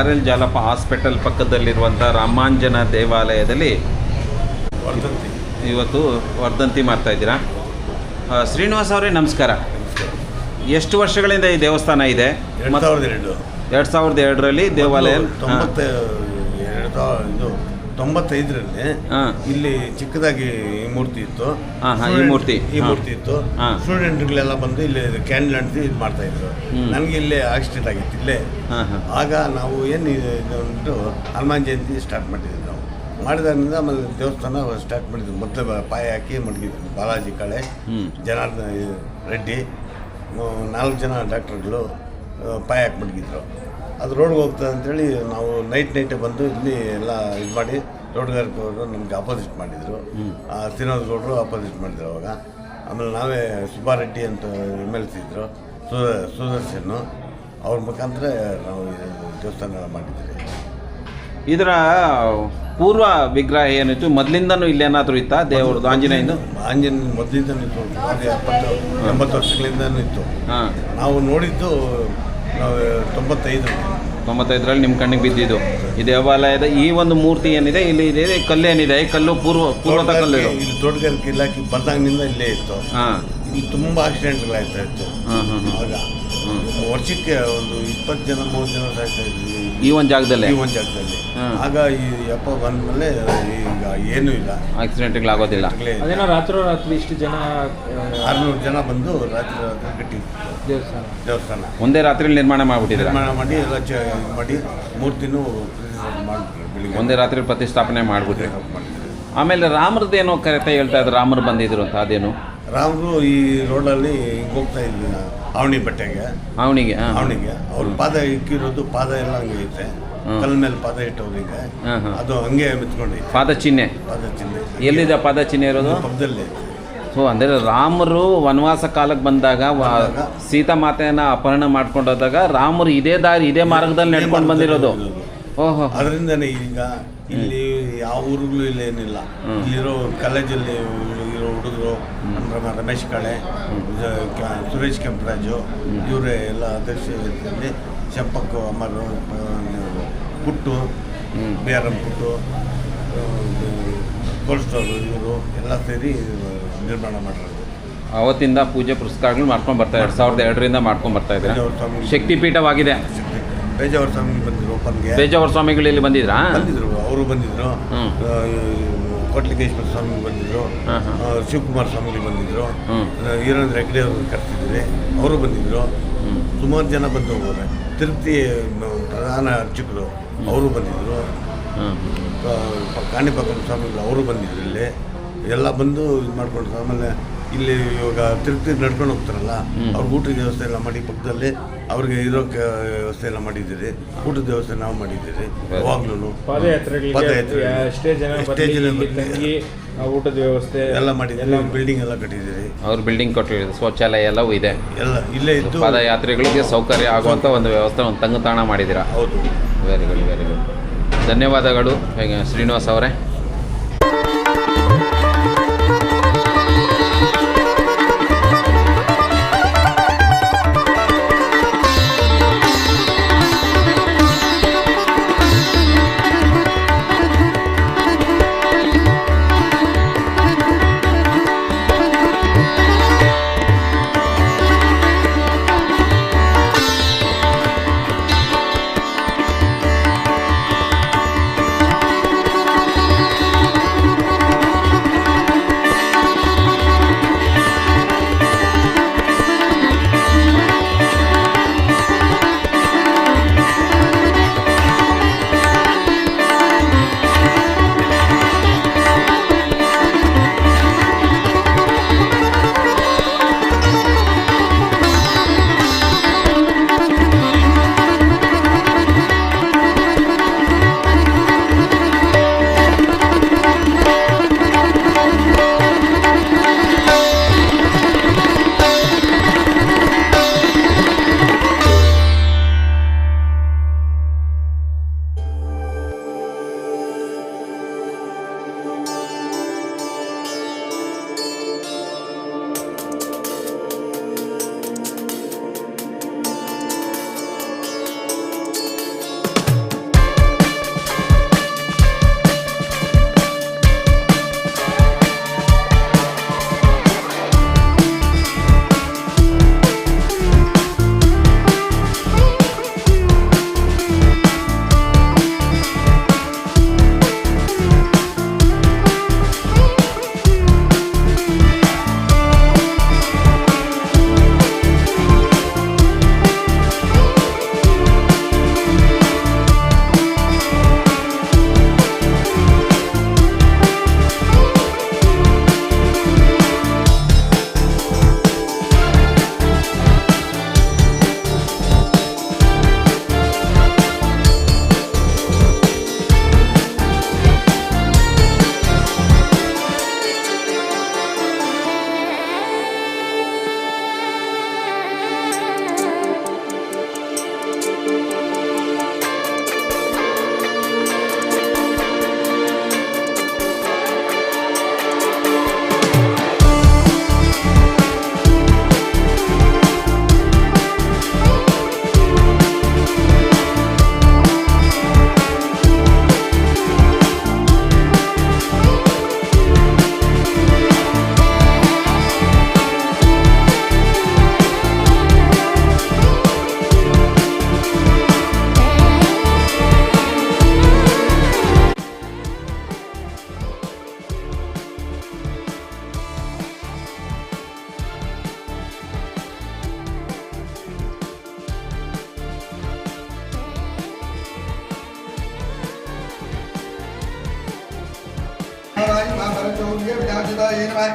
R L Jalappa hospital ಪಕ್ಕದಲ್ಲಿರುವಂಥ ರಾಮಾಂಜನ ದೇವಾಲಯದಲ್ಲಿ ಇವತ್ತು ವರ್ಧಂತಿ ಮಾಡ್ತಾ ಇದ್ದೀರಾ? ಶ್ರೀನಿವಾಸ್ ಅವರೇ ನಮಸ್ಕಾರ. ಎಷ್ಟು ವರ್ಷಗಳಿಂದ ಈ ದೇವಸ್ಥಾನ ಇದೆ? ಎರಡು ಸಾವಿರದ ಎರಡರಲ್ಲಿ ದೇವಾಲಯ ತೊಂಬತ್ತೈದರಲ್ಲಿ ಇಲ್ಲಿ ಚಿಕ್ಕದಾಗಿ ಈ ಮೂರ್ತಿ ಇತ್ತು. ಈ ಮೂರ್ತಿ. ಈ ಮೂರ್ತಿ ಇತ್ತು. ಸ್ಟೂಡೆಂಟ್ಗಳೆಲ್ಲ ಬಂದು ಇಲ್ಲಿ ಕ್ಯಾಂಡಲ್ ಅಂಟಿಸಿ ಇದು ಮಾಡ್ತಾ ಇದ್ರು. ನನ್ಗೆ ಇಲ್ಲೇ ಆಕ್ಸಿಡೆಂಟ್ ಆಗಿತ್ತು ಇಲ್ಲೇ. ಆಗ ನಾವು ಏನು ಹನುಮಾನ್ ಜಯಂತಿ ಸ್ಟಾರ್ಟ್ ಮಾಡಿದ್ವಿ ನಾವು. ಮಾಡಿದಾಗಿಂದ ಆಮೇಲೆ ದೇವಸ್ಥಾನ ಸ್ಟಾರ್ಟ್ ಮಾಡಿದ್ವಿ. ಮೊದಲು ಪಾಯ ಹಾಕಿ ಮಡಗಿದ್ವಿ. ಬಾಲಾಜಿ ಕಳೆ ಜನಾರ್ದನ ರೆಡ್ಡಿ ನಾಲ್ಕು ಜನ ಡಾಕ್ಟರ್ಗಳು ಪಾಯ ಹಾಕಿ ಮಡಗಿದ್ರು. ಅದು ರೋಡ್ಗೆ ಹೋಗ್ತದೆ ಅಂತೇಳಿ ನಾವು ನೈಟ್ ನೈಟೇ ಬಂದು ಇಲ್ಲಿ ಎಲ್ಲ ಇದು ಮಾಡಿ ತೋಟಗಾರಿಕೆಯವರು ನಮಗೆ ಅಪೋಸಿಟ್ ಮಾಡಿದರು. ತಿನ್ನೋದು ಗೌಡರು ಅಪೋಸಿಟ್ ಮಾಡಿದ್ರು ಅವಾಗ. ಆಮೇಲೆ ನಾವೇ ಸುಬ್ಬಾರೆಡ್ಡಿ ಅಂತ ಎಂ ಎಲ್ ಸಿ ಇದ್ದರು ಸುದ ಸುದರ್ಶನ್ ಅವ್ರ ಮುಖಾಂತರ ನಾವು ದೇವಸ್ಥಾನಗಳ ದೇವಸ್ಥಾನ ಮಾಡಿದ್ದೀವಿ ಇದರ ಪೂರ್ವ ವಿಗ್ರಹ ಏನಿತ್ತು? ಮೊದಲಿಂದನೂ ಇಲ್ಲೇನಾದರೂ ಇತ್ತಾ? ದೇವ್ರದ್ದು ಆಂಜನೇಯನು? ಆಂಜನೇಯ ಮೊದಲಿಂದನೂ ಇತ್ತು. ಎಪ್ಪತ್ತು ಎಂಬತ್ತು ವರ್ಷಗಳಿಂದನೂ ಇತ್ತು. ಹಾಂ. ನಾವು ನೋಡಿದ್ದು ನಾವು ತೊಂಬತ್ತೈದು. ತೊಂಬತ್ತೈದರಲ್ಲಿ ನಿಮ್ಮ ಕಣ್ಣಿಗೆ ಬಿದ್ದಿದ್ದು. ಈ ದೇವಾಲಯದ ಈ ಒಂದು ಮೂರ್ತಿ ಏನಿದೆ ಇಲ್ಲಿ ಇದೆ ಕಲ್ಲು ಏನಿದೆ ಈ ಕಲ್ಲು ಪೂರ್ವ ಪೂರ್ವದ ಕಲ್ಲು ಇದು. ಇಲ್ಲಿ ತೋಟಗಾರಿಕೆ ಇಲಾಖೆ ಬಂದಾಗಿನಿಂದ ಇಲ್ಲೇ ಇತ್ತು. ಹಾಂ. ಇಲ್ಲಿ ತುಂಬ ಆಕ್ಸಿಡೆಂಟ್ಗಳಾಗ್ತಾ ಇತ್ತು. ಹಾಂ ಹಾಂ ಹಾಂ ಆಗ ವರ್ಷಕ್ಕೆ ಒಂದು ಇಪ್ಪತ್ತು ಜನ ಮೂವತ್ತು ಜನ ಸಾಯ್ತಾ ಇದ್ವಿ. ಈ ಒಂದು ಜಾಗದಲ್ಲೇ? ಈ ಒಂದು ಜಾಗದಲ್ಲಿ. ಆಗ ಈ ಯಪ್ಪ ಬಂದಮೇಲೆ ಈಗ ಏನೂ ಇಲ್ಲ. ಆಕ್ಸಿಡೆಂಟ್ಗಳಾಗೋದಿಲ್ಲ. ಆಗೋದಿಲ್ಲ ಅದೇನೋ ರಾತ್ರೋ ರಾತ್ರಿ ಇಷ್ಟು ಜನ ಆರುನೂರು ಜನ ಬಂದು ರಾತ್ರಿ ರಾತ್ರಿ ಕಟ್ಟಿ ದೇವಸ್ಥಾನ. ದೇವಸ್ಥಾನ. ಒಂದೇ ರಾತ್ರಿಯಲ್ಲಿ ನಿರ್ಮಾಣ ಮಾಡಿಬಿಟ್ಟಿದ್ದೀರಾ? ನಿರ್ಮಾಣ ಮಾಡಿ ಎಲ್ಲ ಚ ಇದು ಮಾಡಿ ಮೂರ್ತಿನೂ ಮಾಡಿಬಿಟ್ರು ಬೆಳಿಗ್ಗೆ. ಒಂದೇ ರಾತ್ರಿ ಪ್ರತಿಷ್ಠಾಪನೆ ಮಾಡಿಬಿಟ್ರಿ. ಆಮೇಲೆ ಆಮೇಲೆ ರಾಮರದ್ದೇನೋ ಕರೆತ ಹೇಳ್ತಾ ಇದ್ರು ರಾಮರು ಬಂದಿದ್ರು ಅಂತ ಅದೇನು? ರಾಮರು ಈ ರೋಡಲ್ಲಿ ಹಿಂಗೆ ಹೋಗ್ತಾ ಇದ್ವಿ ನಾವು. ಅವನಿ ಬಟ್ಟೆಗೆ ಅವನಿಗೆ ಅವನಿಗೆ. ಅವ್ರ ಪಾದ ಇಕ್ಕಿರೋದು ಪಾದ ಎಲ್ಲ ಹಂಗೆ ಐತೆ. ಕಲ್ ಮೇಲೆ ಪಾದ ಇಟ್ಟವ್ರಿಗೆ ಅದು ಹಂಗೆ ಮೆತ್ಕೊಂಡೈತೆ ಪಾದ ಚಿಹ್ನೆ. ಪಾದ ಚಿಹ್ನೆ. ಎಲ್ಲಿದೆ ಪಾದ ಚಿಹ್ನೆ ಇರೋದು? ಪಕ್ಕದಲ್ಲಿ. ಸೊ ಅಂದರೆ ರಾಮರು ವನವಾಸ ಕಾಲಕ್ಕೆ ಬಂದಾಗ ಸೀತಾ ಮಾತೆಯನ್ನು ಅಪಹರಣ ಮಾಡ್ಕೊಂಡು ಹೋದಾಗ ರಾಮರು ಇದೇ ದಾರಿ ಇದೇ ಮಾರ್ಗದಲ್ಲಿ ನಡ್ಕೊಂಡು ಬಂದಿರೋದು. ಓಹೋ. ಅದರಿಂದನೇ ಈಗ ಇಲ್ಲಿ ಯಾವ ಊರುಗಳು ಇಲ್ಲ ಏನಿಲ್ಲ. ಇಲ್ಲಿರೋ ಕಾಲೇಜಲ್ಲಿ ಇರೋ ಹುಡುಗರು ಅಂದ್ರೆ ರಮೇಶ್ ಕಾಳೆ ಸುರೇಶ್ ಕೆಂಪರಾಜು ಇವರೇ ಎಲ್ಲ ಅಧ್ಯಕ್ಷರಲ್ಲಿ ಚಂಪಕ್ಕು ಅಮರು ಪುಟ್ಟು. ಬಿ ಆರ್ ಎಂ ಪುಟ್ಟು ಕೋಲ್ಸ್ಟೋರು ಇವರು ಎಲ್ಲ ಸೇರಿ ನಿರ್ಮಾಣ ಮಾಡಿರೋದು. ಅವತ್ತಿಂದ ಪೂಜೆ ಪುರಸ್ಕಾರಗಳು ಮಾಡ್ಕೊಂಡು ಬರ್ತಾ ಎರಡು ಸಾವಿರದ ಎರಡರಿಂದ ಮಾಡ್ಕೊಂಡು ಬರ್ತಾ ಇದ್ದಾರೆ. ಶಕ್ತಿಪೀಠವಾಗಿದೆ. ಬೇಜಾವರ ಸ್ವಾಮಿ ಬಂದಿದ್ರು ಓಪನ್ಗೆ. ಬೇಜಾವರ ಸ್ವಾಮಿಗಳು ಇಲ್ಲಿ ಬಂದಿದ್ರಾ? ಬಂದಿದ್ರು. ಅವರು ಬಂದಿದ್ರು. ಕೊಟ್ಲಿಕೇಶ್ವರ ಸ್ವಾಮಿ ಬಂದಿದ್ರು. ಶಿವಕುಮಾರ್ ಸ್ವಾಮಿಗಳು ಬಂದಿದ್ರು. ಈರೇಂದ್ರ ಹೆಗ್ಡೆ ಅವರು ಕರ್ತಿದ್ವಿ ಅವರು ಬಂದಿದ್ರು. ಸುಮಾರು ಜನ ಬಂದು ಹೋಗೋರೆ. ತಿರುಪತಿ ಪ್ರಧಾನ ಅರ್ಚಕರು ಅವರು ಬಂದಿದ್ರು. ಕಾಣಿಪಕ್ಕ ಕಾಣಿಪಾಕಂ ಸ್ವಾಮಿಗಳು ಅವರು ಬಂದಿದ್ರು ಇಲ್ಲಿ. ಎಲ್ಲ ಬಂದು ಇದು ಮಾಡ್ಕೊಂಡು ಆಮೇಲೆ ಇಲ್ಲಿ ಇವಾಗ ತಿರುಪತಿ ನಡ್ಕೊಂಡು ಹೋಗ್ತಾರಲ್ಲ. ಅವ್ರಿಗೆ ಊಟದ ವ್ಯವಸ್ಥೆ ಎಲ್ಲ ಮಾಡಿ ಪಕ್ಕದಲ್ಲಿ ಅವ್ರಿಗೆ ಇರೋ ವ್ಯವಸ್ಥೆ ಎಲ್ಲ ಮಾಡಿದ್ದೀರಿ. ಊಟದ ವ್ಯವಸ್ಥೆ ನಾವು ಮಾಡಿದ್ದೀರಿ. ಯಾವಾಗ್ಲೂ ಪಾದಯಾತ್ರೆಗಳಿಗೆ ಪಾದಯಾತ್ರೆ. ಎಷ್ಟೇ ಜನ ಎಷ್ಟೇ ಜನ ಬರ್ಲಿ. ಊಟದ ವ್ಯವಸ್ಥೆ ಎಲ್ಲ ಮಾಡಿದ್ದೀರಿ ಬಿಲ್ಡಿಂಗ್ ಎಲ್ಲ ಕಟ್ಟಿದ್ದೀರಿ. ಅವ್ರ ಬಿಲ್ಡಿಂಗ್ ಕೊಟ್ಟಿರೋದು ಶೌಚಾಲಯ ಎಲ್ಲವೂ ಇದೆ. ಎಲ್ಲ ಇಲ್ಲೇ ಇದ್ದು ಪಾದಯಾತ್ರಿಗಳಿಗೆ ಸೌಕರ್ಯ ಆಗುವಂಥ ಒಂದು ವ್ಯವಸ್ಥೆ ಒಂದು ತಂಗುತಾಣ ಮಾಡಿದ್ದೀರಾ? ಹೌದು. ವೆರಿ ಗುಡ್ ವೆರಿ ಗುಡ್ ಧನ್ಯವಾದಗಳು ಶ್ರೀನಿವಾಸ್ ಅವರೇ. शौर्य विनाशिताय नमः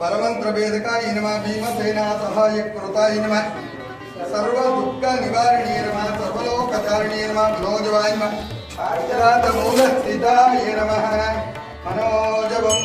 परमंत्र वेदकाय नमः भीमसेना सहाय कृताय नमः सर्व दुःख निवारणी नमः सर्वलोकचारिणी नमः मनोजवाय नमः आर्यनाथ मूल स्थिताय नमः मनोजवं